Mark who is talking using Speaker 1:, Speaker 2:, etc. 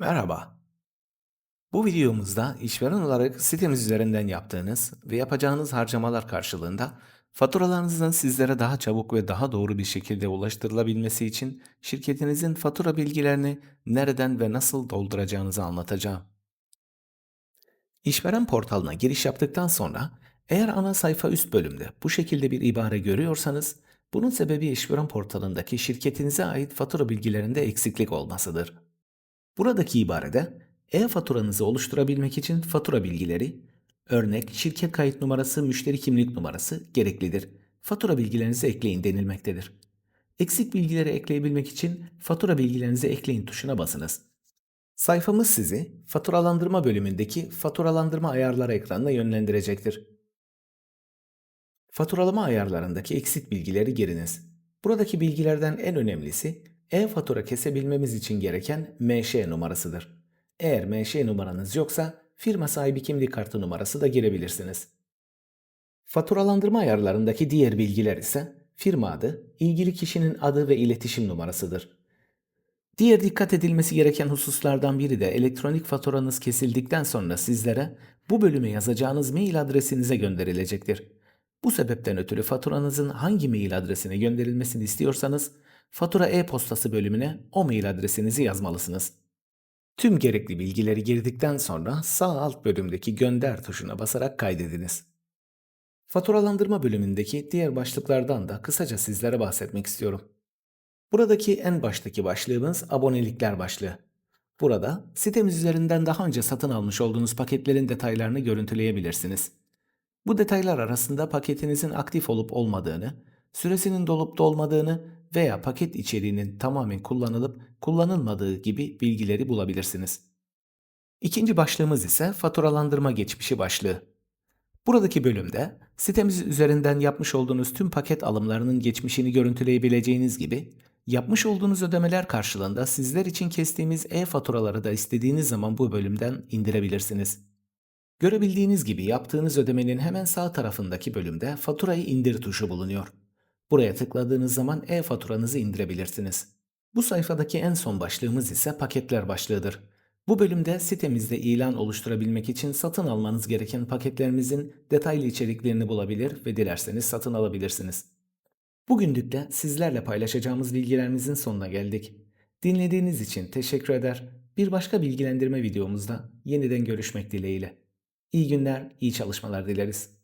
Speaker 1: Merhaba. Bu videomuzda işveren olarak sitemiz üzerinden yaptığınız ve yapacağınız harcamalar karşılığında faturalarınızın sizlere daha çabuk ve daha doğru bir şekilde ulaştırılabilmesi için şirketinizin fatura bilgilerini nereden ve nasıl dolduracağınızı anlatacağım. İşveren portalına giriş yaptıktan sonra eğer ana sayfa üst bölümde bu şekilde bir ibare görüyorsanız bunun sebebi işveren portalındaki şirketinize ait fatura bilgilerinde eksiklik olmasıdır. Buradaki ibarede e-faturanızı oluşturabilmek için fatura bilgileri, örnek şirket kayıt numarası, müşteri kimlik numarası gereklidir. Fatura bilgilerinizi ekleyin denilmektedir. Eksik bilgileri ekleyebilmek için fatura bilgilerinizi ekleyin tuşuna basınız. Sayfamız sizi faturalandırma bölümündeki faturalandırma ayarları ekranına yönlendirecektir. Faturalama ayarlarındaki eksik bilgileri giriniz. Buradaki bilgilerden en önemlisi e-fatura kesebilmemiz için gereken MŞ numarasıdır. Eğer MŞ numaranız yoksa firma sahibi kimlik kartı numarası da girebilirsiniz. Faturalandırma ayarlarındaki diğer bilgiler ise firma adı, ilgili kişinin adı ve iletişim numarasıdır. Diğer dikkat edilmesi gereken hususlardan biri de elektronik faturanız kesildikten sonra sizlere bu bölüme yazacağınız mail adresinize gönderilecektir. Bu sebepten ötürü faturanızın hangi mail adresine gönderilmesini istiyorsanız fatura e-postası bölümüne o mail adresinizi yazmalısınız. Tüm gerekli bilgileri girdikten sonra sağ alt bölümdeki gönder tuşuna basarak kaydediniz. Faturalandırma bölümündeki diğer başlıklardan da kısaca sizlere bahsetmek istiyorum. Buradaki en baştaki başlığımız abonelikler başlığı. Burada sitemiz üzerinden daha önce satın almış olduğunuz paketlerin detaylarını görüntüleyebilirsiniz. Bu detaylar arasında paketinizin aktif olup olmadığını, süresinin dolup dolmadığını veya paket içeriğinin tamamen kullanılıp kullanılmadığı gibi bilgileri bulabilirsiniz. İkinci başlığımız ise faturalandırma geçmişi başlığı. Buradaki bölümde sitemiz üzerinden yapmış olduğunuz tüm paket alımlarının geçmişini görüntüleyebileceğiniz gibi yapmış olduğunuz ödemeler karşılığında sizler için kestiğimiz e-faturaları da istediğiniz zaman bu bölümden indirebilirsiniz. Görebildiğiniz gibi yaptığınız ödemenin hemen sağ tarafındaki bölümde faturayı indir tuşu bulunuyor. Buraya tıkladığınız zaman e-faturanızı indirebilirsiniz. Bu sayfadaki en son başlığımız ise paketler başlığıdır. Bu bölümde sitemizde ilan oluşturabilmek için satın almanız gereken paketlerimizin detaylı içeriklerini bulabilir ve dilerseniz satın alabilirsiniz. Bugünlük de sizlerle paylaşacağımız bilgilerimizin sonuna geldik. Dinlediğiniz için teşekkür eder. Bir başka bilgilendirme videomuzda yeniden görüşmek dileğiyle. İyi günler, iyi çalışmalar dileriz.